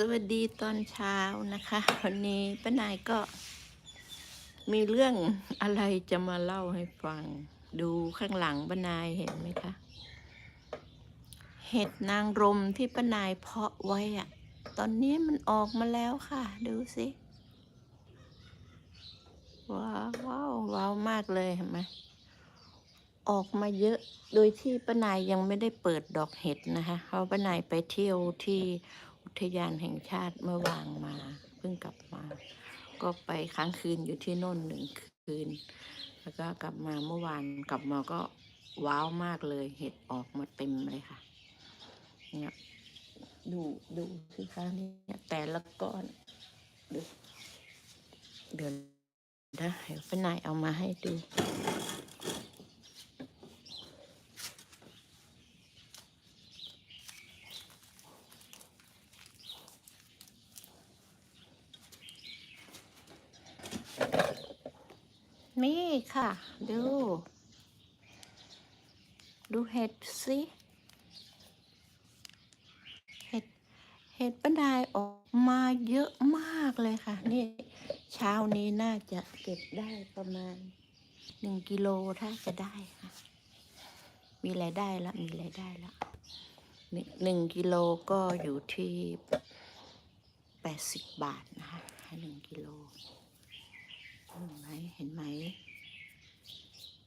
สวัสดีตอนเช้านะคะ วันนี้ป้านายก็มีเรื่องอะไรจะมาเล่าให้ฟัง ดูข้างหลังป้านายเห็นไหมคะ เห็ดนางรมที่ป้านายเพาะไว้อะตอนนี้มันออกมาแล้วค่ะ ดูสิ ว้าวว้าวว้าวมากเลยเห็นไหมออกมาเยอะโดยที่ป้านายยังไม่ได้เปิดดอกเห็ดนะคะเพราะป้านายไปเที่ยวที่ ทยานแห่งชาติเมื่อวางมา เพิ่งกลับมา ก็ไปค้างคืนอยู่ที่โน่นหนึ่งคืน แล้วก็กลับมาเมื่อวานกลับมาก็ว้าวมากเลย เห็ดออกมาเต็มเลยค่ะเนี่ยดูดูสิคะเนี่ยแต่ละก้อนดูเดี๋ยวนะเดี๋ยวป้านายเอามาให้ดู นี่ค่ะ ดู ดูเห็ดสิเห็ด เห็ดป้าดายออกมาเยอะมากเลยค่ะ นี่ เช้านี้น่าจะเก็บได้ประมาณหนึ่ง กิโลถ้าจะได้ค่ะ มีรายได้ละมีรายได้ละหนึ่งหนึ่งกิโลก็อยู่ที่แปดสิบบาทนะคะหนึ่งกิโลเห็นไหมเห็นไหม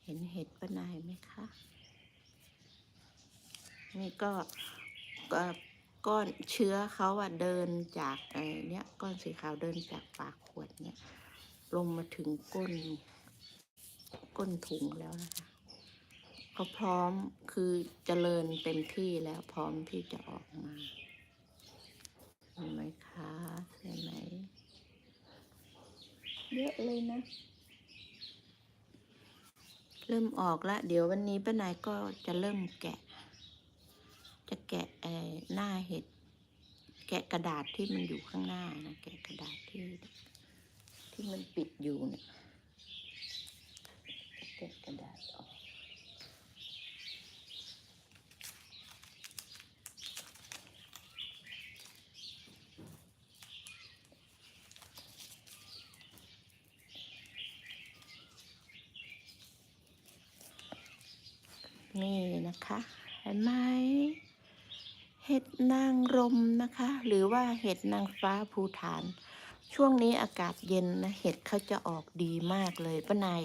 เห็นเห็ดป้านายไหมคะ นี่ก็ก็ก้อนเชื้อเขาอะเดินจากไอ้เนี้ยก้อนสีขาวเดินจากปากขวดเนี่ยลงมาถึงก้น ก้นถุงแล้วนะคะเขาพร้อมคือเจริญเต็มที่แล้วพร้อมที่จะออกมาเห็นไหมคะเห็นไหมเยอะเลยนะ เริ่มออกแล้วเดี๋ยววันนี้ป้านายก็จะเริ่มแกะ จะแกะไอ้หน้าเห็ด แกะกระดาษที่มันอยู่ข้างหน้านะ แกะกระดาษที่ที่มันปิดอยู่เนี่ย แกะกระดาษออกนี่นะคะเห็นไหมเห็ดนางรมนะคะ หรือว่าเห็ดนางฟ้าภูฐาน ช่วงนี้อากาศเย็นนะเห็ดเขาจะออกดีมากเลยป้านาย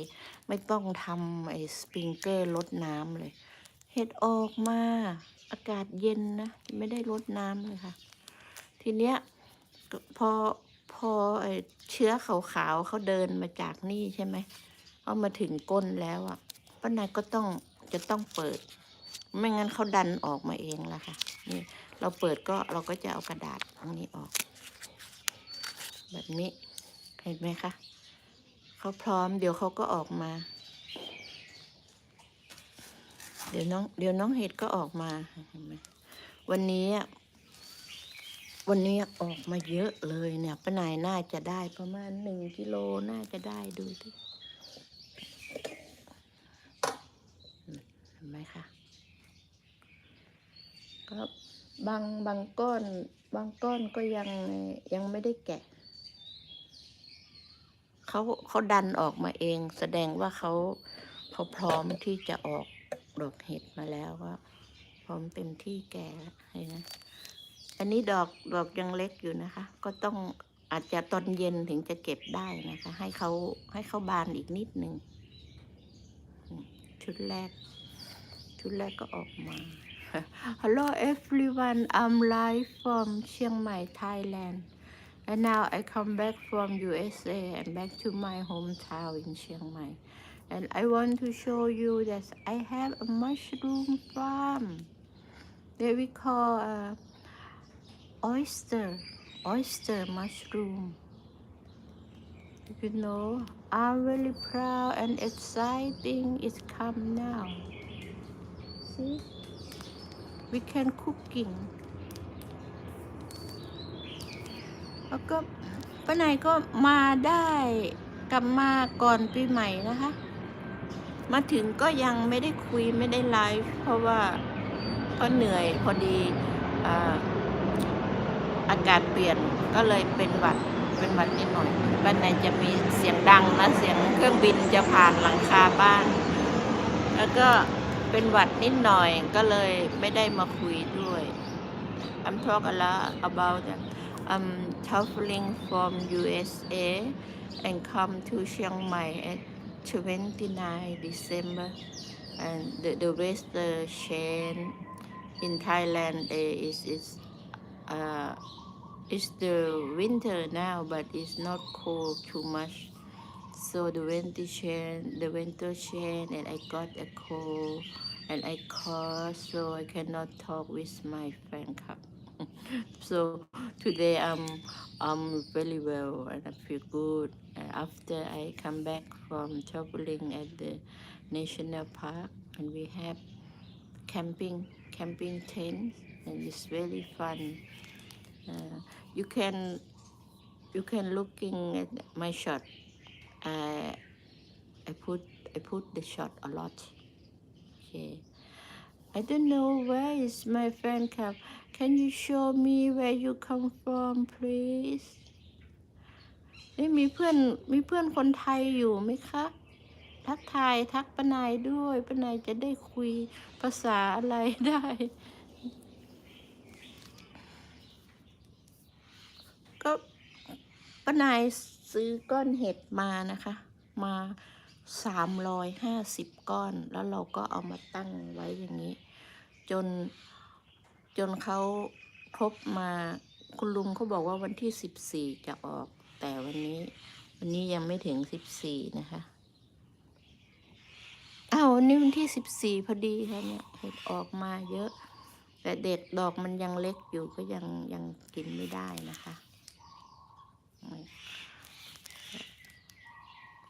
ไม่ต้องทำไอ้สปริงเกอร์ลดน้ำเลย เห็ดออกมา อากาศเย็นนะไม่ได้ลดน้ำเลยค่ะ ทีเนี้ยพอพอไอ้เชื้อขาวๆเขาเดินมาจากนี่ใช่ไหมเอามาถึงก้นแล้วอะป้านายก็ต้องจะต้องเปิด ไม่งั้นเขาดันออกมาเองละค่ะนี่เราเปิดก็เราก็จะเอากระดาษตรงนี้ออก แบบนี้ เห็นไหมคะเขาพร้อมเดี๋ยวเขาก็ออกมา เดี๋ยวน้องเดี๋ยวน้องเห็ดก็ออกมาเห็นไหมวันนี้วันนี้ออกมาเยอะเลยเนี่ยป้านายน่าจะได้ประมาณหนึ่งกิโลน่าจะได้ดูที่เห็นไหมคะก็บางบางก้อน บางก้อนก็ยังยังไม่ได้แกะ เขาเขาดันออกมาเอง แสดงว่าเขาเขาพร้อมที่จะออกดอกเห็ดมาแล้วก็พร้อมเต็มที่แก่แล้วเห็นไหมอันนี้ดอกดอกยังเล็กอยู่นะคะ ก็ต้องอาจจะตอนเย็นถึงจะเก็บได้นะคะ ให้เขาให้เขาบานอีกนิดหนึ่งชุดแรก ชุดแรกก็ออกมา Hello everyone I'm live from Chiang Mai Thailand and now I come back from USA and back to my hometown in Chiang Mai. And I want to show you that I have a mushroom farm. That we call uh, oyster oyster mushroom. You know I'm really proud and exciting. It's come now. See? We can cooking แล้วก็ป้านายก็มาได้กลับมาก่อนปีใหม่นะคะ มาถึงก็ยังไม่ได้คุยไม่ได้ไลฟ์เพราะว่าก็เหนื่อยพอดีอาอากาศเปลี่ยนก็เลยเป็นหวัดเป็นหวัดนิดหน่อยบ้านไหนจะมีเสียงดังนะเสียงเครื่องบินจะผ่านหลังคาบ้าน แล้วก็เป็นหวัดนิดหน่อยก็เลยไม่ได้มาคุยด้วย I'm talk a lot about that I'm traveling from USA and come to Chiang Mai at 29 December. And the, the weather change in Thailand is is uh, it's the winter now but it's not cold too much. So the winter change the winter change and I got a cold and I cough so I cannot talk with my friend cup so today I'm I'm very well and I feel good. After I come back from traveling at the national park and we have camping camping tent and it's very fun. Uh, you can you can looking at my shot. I I put I put the shot a lot. Okay I don't know where is my friend come can you show me where you come from please เอ้ยมีเพื่อนมีเพื่อนคนไทยอยู่ไหมคะ ทักทายทักป้านายด้วยป้านายจะได้คุยภาษาอะไรได้ ก็ป้านายซื้อก้อนเห็ดมานะคะ มาสามร้อยห้าสิบก้อน แล้วเราก็เอามาตั้งไว้อย่างนี้ จน จนเขาครบมาคุณลุงเขาบอกว่าวันที่สิบสี่จะออก แต่วันนี้ วันนี้ยังไม่ถึงสิบสี่นะคะอ้าววันนี้วันที่สิบสี่พอดีค่ะเนี่ยเห็ดออกมาเยอะ แต่เด็กดอกมันยังเล็กอยู่ก็ยังยังกินไม่ได้นะคะ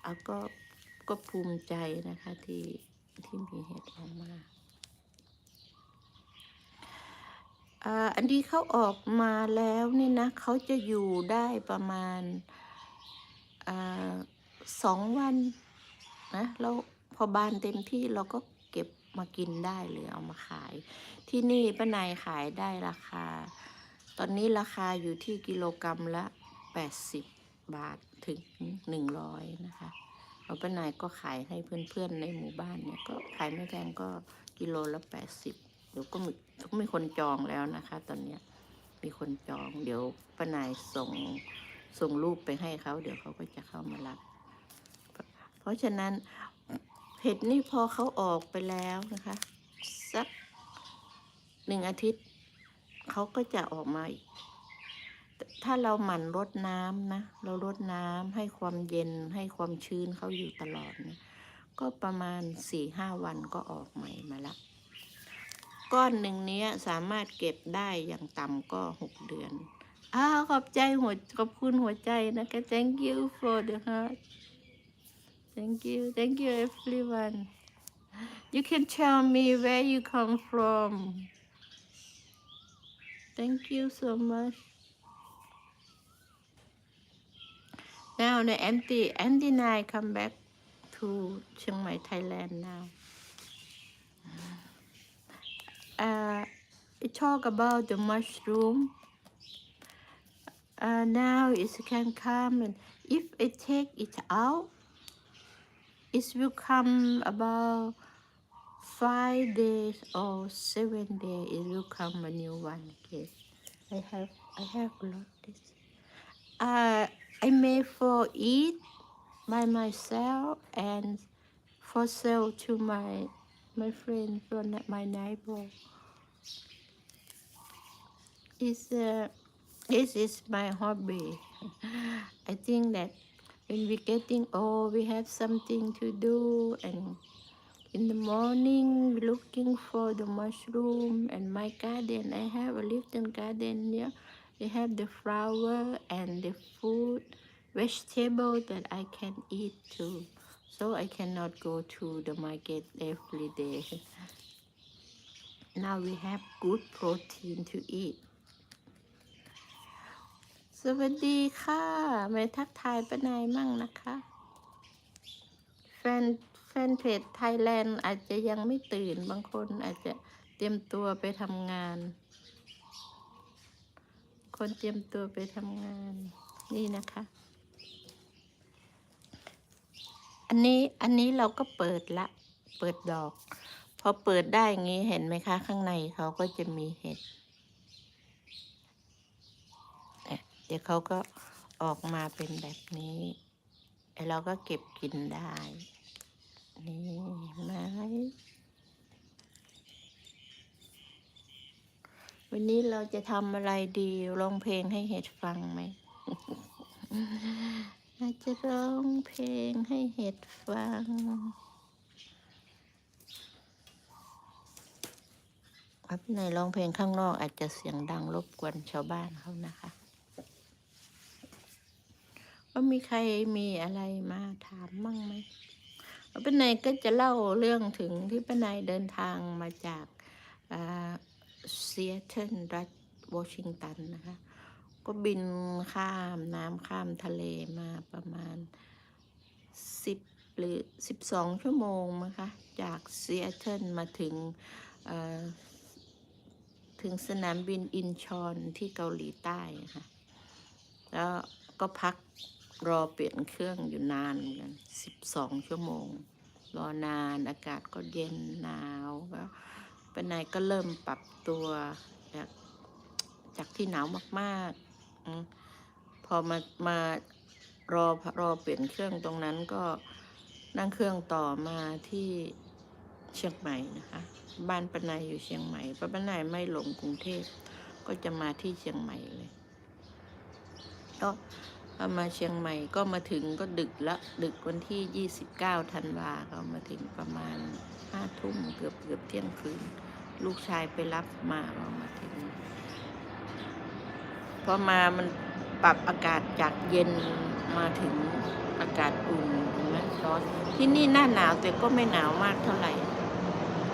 เอาก็ก็ภูมิใจนะคะที่ที่มีเห็ดออกมา อันนี้เขาออกมาแล้วนี่นะเขาจะอยู่ได้ประมาณอสองวันนะแล้วพอบานเต็มที่เราก็เก็บมากินได้เลยเอามาขาย ที่นี่ป้านายขายได้ราคา ตอนนี้ราคาอยู่ที่กิโลกรรัมละ 80 บาทถึง 100 นะคะเอาป้านายก็ขายให้เพื่อนๆในหมู่บ้านเนี่ยก็ขายไม่แพงก็กิโลละ 80 เดี๋ยวก็มีก็มีคนจองแล้วนะคะ ตอนเนี้ยมีคนจอง เดี๋ยวป้านายส่งส่งรูปไปให้เขาเดี๋ยวเขาก็จะเข้ามารับ เพราะฉะนั้นเห็ดนี่พอเขาออกไปแล้วนะคะสักหนึ่งอาทิตย์เขาก็จะออกมาอีกถ้าเราหมั่นรดน้ำนะ เรารดน้ำให้ความเย็นให้ความชื้นเขาอยู่ตลอดนี่ยก็ประมาณสี่ห้าวันก็ออกใหม่มาละ ก้อนหนึ่งนี้สามารถเก็บได้อย่างต่ำก็หกเดือน อ้าวขอบใจหัวขอบคุณหัวใจนะคะ thank you for the heart thank you thank you everyone you can tell me where you come from thank you so much now the empty empty nine come back to Chiang Mai Thailand now uh, I talk about the mushroom. Uh, now it can come and if I take it out, it will come about five days or seven days. It will come a new one. Okay, I have I have lot this. Uh, I made for eat by myself and for sale to my my friend from my neighbor. It's uh, this is my hobby. I think that when we getting old, we have something to do, and in the morning, we looking for the mushroom and my garden. I have a little garden here. They have the flower and the food, vegetable that I can eat too. So I cannot go to the market every day. Now we have good protein to eat. สวัสดีค่ะมาทักทายป้านายมั่งนะคะ แฟนแฟนเพจไทยแลนด์อาจจะยังไม่ตื่นบางคนอาจจะเตรียมตัวไปทำงาน คนเตรียมตัวไปทำงานนี่นะคะ อันนี้อันนี้เราก็เปิดละ เปิดดอก พอเปิดได้อย่างนี้เห็นไหมคะ ข้างในเขาก็จะมีเห็ดเดี๋ยวเขาก็ออกมาเป็นแบบนี้แล้วเราก็เก็บกินได้ นี่ไหมวันนี้เราจะทำอะไรดีร้องเพลงให้เห็ดฟังไหม อาจจะร้องเพลงให้เห็ดฟัง ครับในร้องเพลงข้างนอกอาจจะเสียงดังรบกวนชาวบ้านเขานะคะว่ามีใครมีอะไรมาถามมั่งไหมป้าไนก็จะเล่าเรื่องถึงที่ป้าไนเดินทางมาจากเซีแอตเทิลรัฐวอชิงตันนะคะ ก็บินข้ามน้ำข้ามทะเลมาประมาณสิบหรือสิบสองชั่วโมงนะคะจากซีแอตเทิลมาถึงถึงสนามบินอินชอนที่เกาหลีใต้ค่ะ แล้วก็พักรอเปลี่ยนเครื่องอยู่นานเหมือนกันสิบสองชั่วโมง รอนานอากาศก็เย็นหนาวแล้วปนายก็เริ่มปรับตัวจากจากที่หนาวมาก พอมามารอรอเปลี่ยนเครื่องตรงนั้นก็นั่งเครื่องต่อมาที่เชียงใหม่นะคะ บ้านปนายอยู่เชียงใหม่เพราปนายไม่หลงกรุงเทพก็จะมาที่เชียงใหม่เลยก็พอมาเชียงใหม่ก็มาถึงก็ดึกละดึกวันที่ 29ธันวาก็มาถึงประมาณห้าทุ่มเกือบเกือบเที่ยงคืน ลูกชายไปรับมาเรามาถึง พอมามันปรับอากาศจากเย็นมาถึงอากาศอุ่นเห็นไหมร้อนที่นี่หน้าหนาวแต่ก็ไม่หนาวมากเท่าไหร่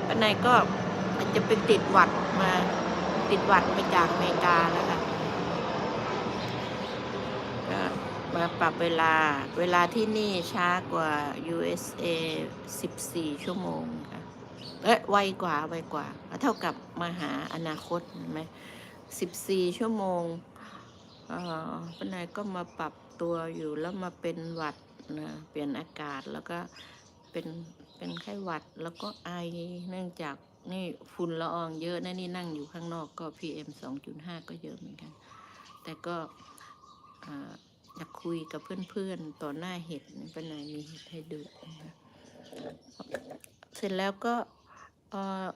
ปนายก็อาจจะเป็นติดหวัดมาติดหวัดมาจากอเมริกาแล้วค่ะก็มาปรับเวลาเวลาที่นี่ช้ากว่า USA 14 ชั่วโมงค่ะ เอ้ยไวกว่าไวกว่า เท่ากับมาหาอนาคตเห็นไหมสิบสี่ชั่วโมง เอ่อปนายก็มาปรับตัวอยู่แล้วมาเป็นหวัดนะเปลี่ยนอากาศแล้วก็เป็นเป็นไข้หวัดแล้วก็ไอเนื่องจากนี่ฝุ่นละอองเยอะนะนี่นั่งอยู่ข้างนอกก็ PM 2.5 ก็เยอะเหมือนกัน แต่ก็อยากคุยกับเพื่อนๆ ต่อหน้าเห็ดปนายมีเห็ดให้ดูนะเสร็จแล้วก็เออ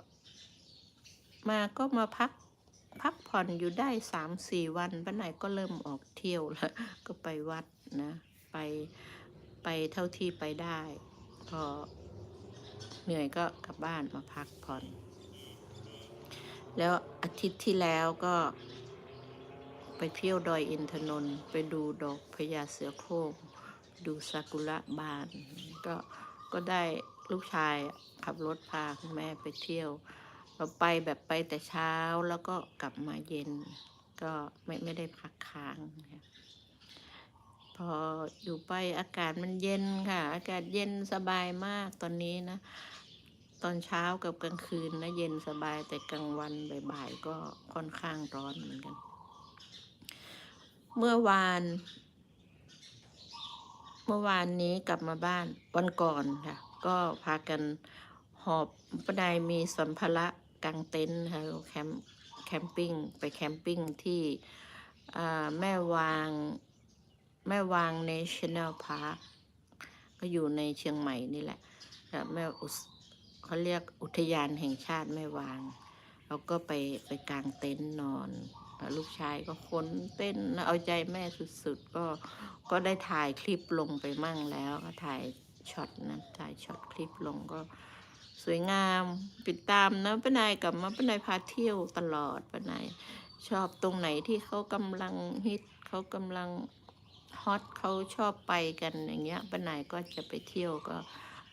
มาก็มาพัก พักผ่อนอยู่ได้สามสี่วันป้าไหนก็เริ่มออกเที่ยวแล้ว ก็ไปวัดนะ ไปไปเท่าที่ไปได้ พอเหนื่อยก็กลับบ้านมาพักผ่อน แล้วอาทิตย์ที่แล้วก็ไปเที่ยวดอยอินทนนท์ไปดูดอกพญาเสือโคร่งดูซากุระบาน ก็ก็ได้ลูกชายขับรถพาคุณแม่ไปเที่ยว เราไปแบบไปแต่เช้าแล้วก็กลับมาเย็น ก็ไม่ไม่ได้พักค้างนะพออยู่ไปอากาศมันเย็นค่ะ อากาศเย็นสบายมากตอนนี้นะ ตอนเช้ากับกลางคืนนะเย็นสบายแต่กลางวันบ่ายๆก็ค่อนข้างร้อนเหมือนกัน เมื่อวาน เมื่อวานนี้กลับมาบ้านวันก่อนค่ะ ก็พากันหอบปนายมีสัมภาระ กางเต็นท์ค่ะแคมป์แคมปิ้งไปแคมปิ้งที่แม่วางแม่วาง National Park ก็อยู่ในเชียงใหม่นี่แหละแล้วแม่เขาเรียกอุทยานแห่งชาติแม่วางเราก็ไปไปกางเต็นท์นอน ลูกชายก็ค้นเต้นเอาใจแม่สุดๆ ก็ก็ได้ถ่ายคลิปลงไปมั่งแล้วก็ถ่ายช็อตนะถ่ายช็อตคลิปลงก็ สวยงามติดตามนะป้านายกลับมาป้านายพาเที่ยวตลอดป้านายชอบตรงไหนที่เขากำลังฮิตเขากำลังฮอตเขาชอบไปกันอย่างเงี้ยป้านายก็จะไปเที่ยวก็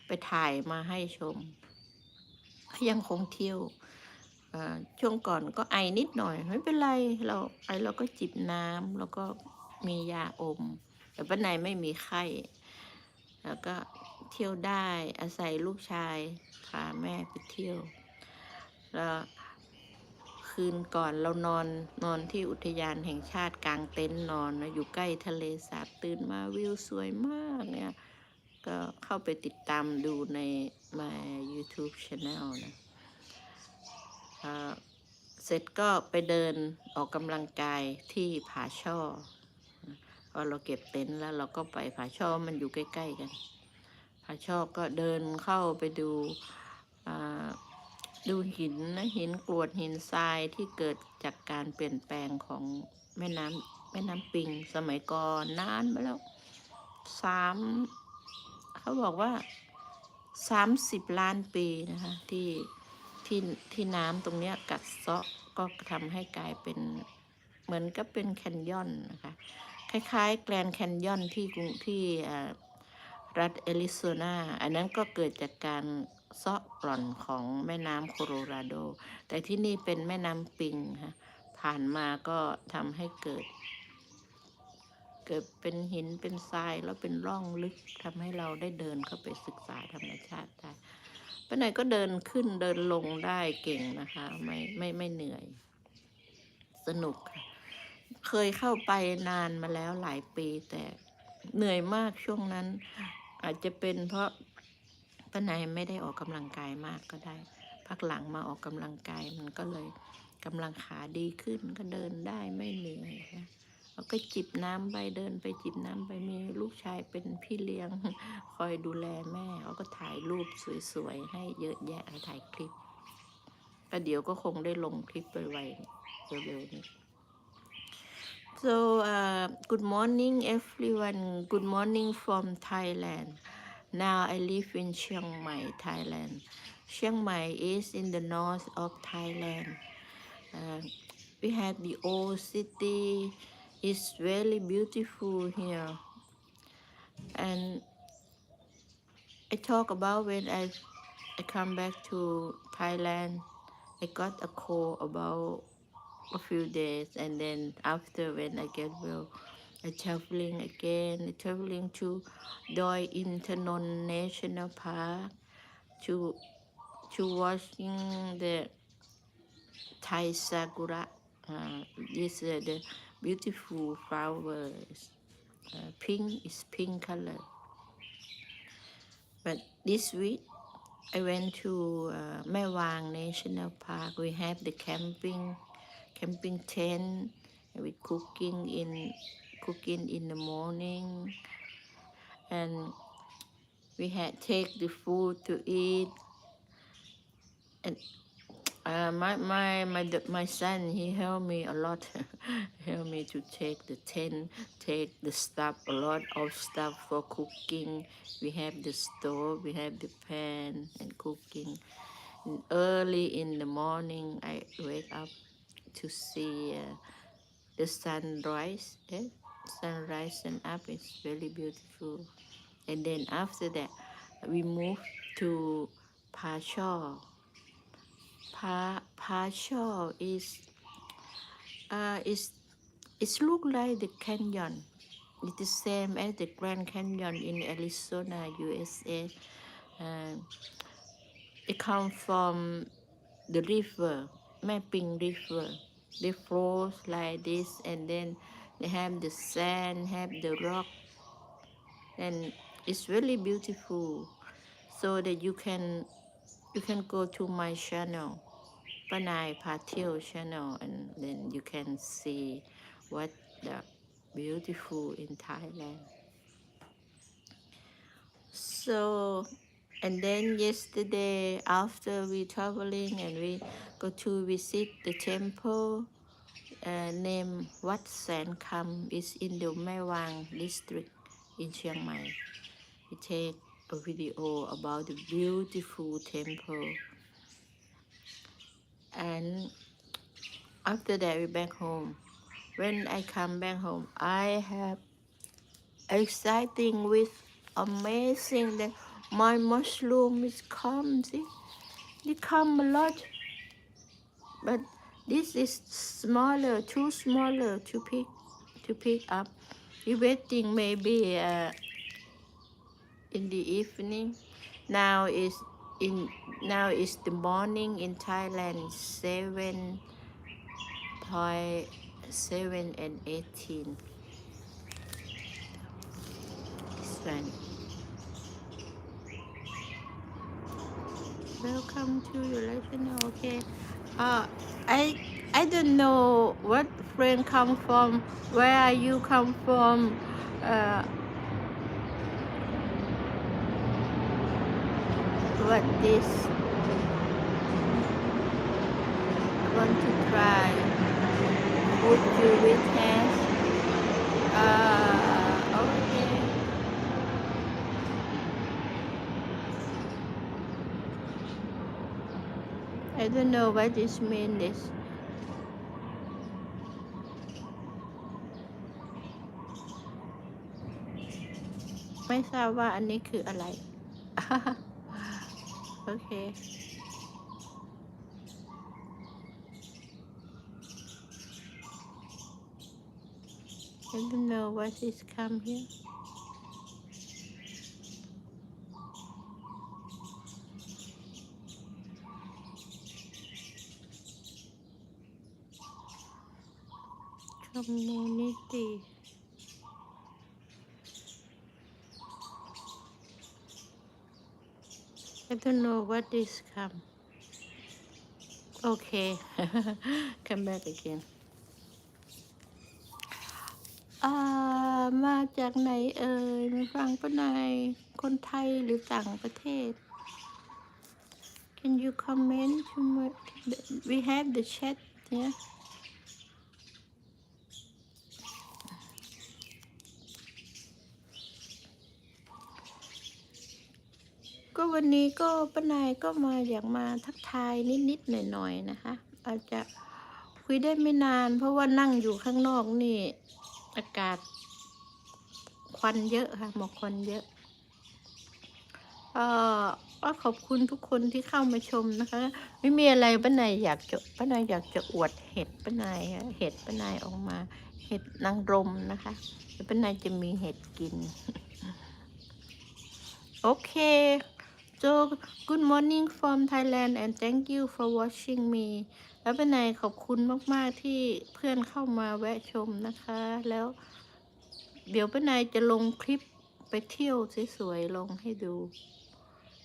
ไปถ่ายมาให้ชม ยังคงเที่ยวช่วงก่อนก็ไอนิดหน่อย ไม่เป็นไรเราไอเราก็จิบน้ำแล้วก็มียาอม แต่ป้านายไม่มีไข้แล้วก็ เที่ยวได้อาศัยลูกชายพาแม่ไปเที่ยว แล้วคืนก่อนเรานอนนอนที่อุทยานแห่งชาติกลางเต็นท์นอนนะอยู่ใกล้ทะเลสาบตื่นมาวิวสวยมากเนี่ยก็เข้าไปติดตามดูใน my YouTube channel นะเสร็จก็ไปเดินออกกำลังกายที่ผาช่อพอเราเก็บเต็นท์แล้วเราก็ไปผาช่อมันอยู่ใกล้ ๆ กัน ผาช่อก็เดินเข้าไปดูดูหินนะหินกรวดหินทรายที่เกิดจากการเปลี่ยนแปลงของแม่น้ำแม่น้ำปิงสมัยก่อนนานมาแล้วสามเขาบอกว่าสามสิบล้านปีนะคะที่ที่ที่น้ำตรงเนี้ยกัดเซาะก็ทำให้กลายเป็นเหมือนกับเป็นแคนยอนนะคะ คล้ายๆ แกรนแคนยอนที่กรุงที่อ่า รัฐแอริโซนา อันนั้นก็เกิดจากการเซาะกร่อนของแม่น้ำโคโลราโด แต่ที่นี่เป็นแม่น้ำปิงค่ะผ่านมาก็ทำให้เกิด เกิดเป็นหินเป็นทรายแล้วเป็นร่องลึกทำให้เราได้เดินเข้าไปศึกษาธรรมชาติได้ไปไหนก็เดินขึ้นเดินลงได้เก่งนะคะ ไม่ไม่ไม่เหนื่อย สนุกค่ะ เคยเข้าไปนานมาแล้วหลายปีแต่เหนื่อยมากช่วงนั้น อาจจะเป็นเพราะป้าไนไม่ได้ออกกำลังกายมากก็ได้ พักหลังมาออกกำลังกายมันก็เลยกำลังขาดีขึ้นก็เดินได้ไม่เหนื่อยนะเราก็จิบน้ำไปเดินไปจิบน้ำไปมีลูกชายเป็นพี่เลี้ยง คอยดูแลแม่เขาก็ถ่ายรูปสวยๆ ให้เยอะแยะถ่ายคลิปประเดี๋ยวก็คงได้ลงคลิปไปไวเร็วๆนี้ so uh, good morning everyone. Good morning from Thailand. Now I live in Chiang Mai Thailand. Chiang Mai is in the north of Thailand. Uh, we have the old city. It's very beautiful here. And I talk about when I I come back to Thailand I got a call about a few days and then after when I get well I traveling again traveling to Doi Internon National Park to to watching the Thai sakura uh, this uh, the beautiful flowers. Uh, pink is pink color. But this week, I went to uh, Mewang National Park. We have the camping, camping tent. We cooking in cooking in the morning, and we had take the food to eat. And uh, my my my my son he helped me a lot. helped me to take the tent, take the stuff, a lot of stuff for cooking. We have the stove, we have the pan and cooking. And early in the morning, I wake up to see uh, the sunrise. Eh? Sunrise and up is very beautiful. And then after that, we move to Pashaw. Pa Pashaw is uh, is it look like the canyon. It's the same as the Grand Canyon in Arizona, USA. Uh, it come from the river, Mapping River. They flows like this, and then they have the sand, have the rock, and it's really beautiful. So that you can you can go to my channel, Panay Patil channel, and then you can see what the beautiful in Thailand. So, and then yesterday after we traveling and we go to visit the temple uh, named Wat San Kam is in the Mae district in Chiang Mai. We take a video about the beautiful temple. And after that, we back home. When I come back home, I have exciting with amazing that my mushroom is come. See, they come a lot, but this is smaller, too smaller to pick to pick up. We waiting maybe uh, in the evening. Now is in now is the morning in Thailand seven point seven and eighteen this one welcome to your channel okay uh I I don't know what friend come from where you come from uh what this want to try would you with has uh okay I don't know what this mean this ไม่ทราบว่าอันนี้คืออะไร โอเค I don't know what is come here. Community. I don't know what this come. Okay, come back again. อ่ามาจากไหนเอ่ยมาฟังปะนายคนไทยหรือต่างประเทศ Can you comment to my we have the chat yeah วันนี้ก็ป้านายก็มาอยากมาทักทายนิดๆหน่อยๆนะคะ อาจจะคุยได้ไม่นาน เพราะว่านั่งอยู่ข้างนอกนี่ อากาศ ควันเยอะค่ะหมอกควันเยอะเอ่อก็ขอบคุณทุกคนที่เข้ามาชมนะคะ ไม่มีอะไรป้านายอยากจะป้านายอยากจะอวดเห็ดป้านายเห็ดป้านายออกมา เห็ดนางรมนะคะเดี๋ยวป้านายจะมีเห็ดกิน โอเค so good morning from Thailand and thank you for watching me แล้วเป็นไงขอบคุณมาก ๆ ที่เพื่อนเข้ามาแวะชมนะคะ แล้ว เดี๋ยวป้านายจะลงคลิปไปเที่ยวสวย ๆ ลงให้ดู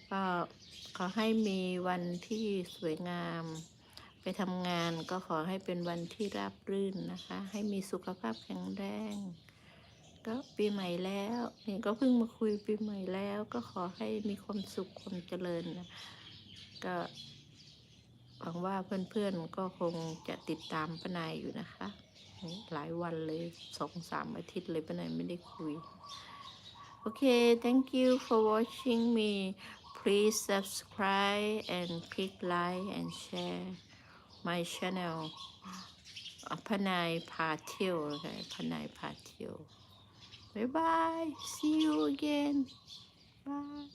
ก็ขอให้มีวันที่สวยงาม ไปทำงานก็ขอให้เป็นวันที่ราบรื่นนะคะ ให้มีสุขภาพแข็งแรง ก็ปีใหม่แล้วนี่ก็เพิ่งมาคุยปีใหม่แล้ว ก็ขอให้มีความสุขความเจริญนะก็หวังว่าเพื่อนๆก็คงจะติดตามป้านายอยู่นะคะ หลายวันเลยสองสามอาทิตย์เลยป้านายไม่ได้คุย โอเค thank you for watching me please subscribe and click like and share my channel พนายพาเที่ยวนะคะพนายพาเที่ยว Bye bye. See you again. Bye.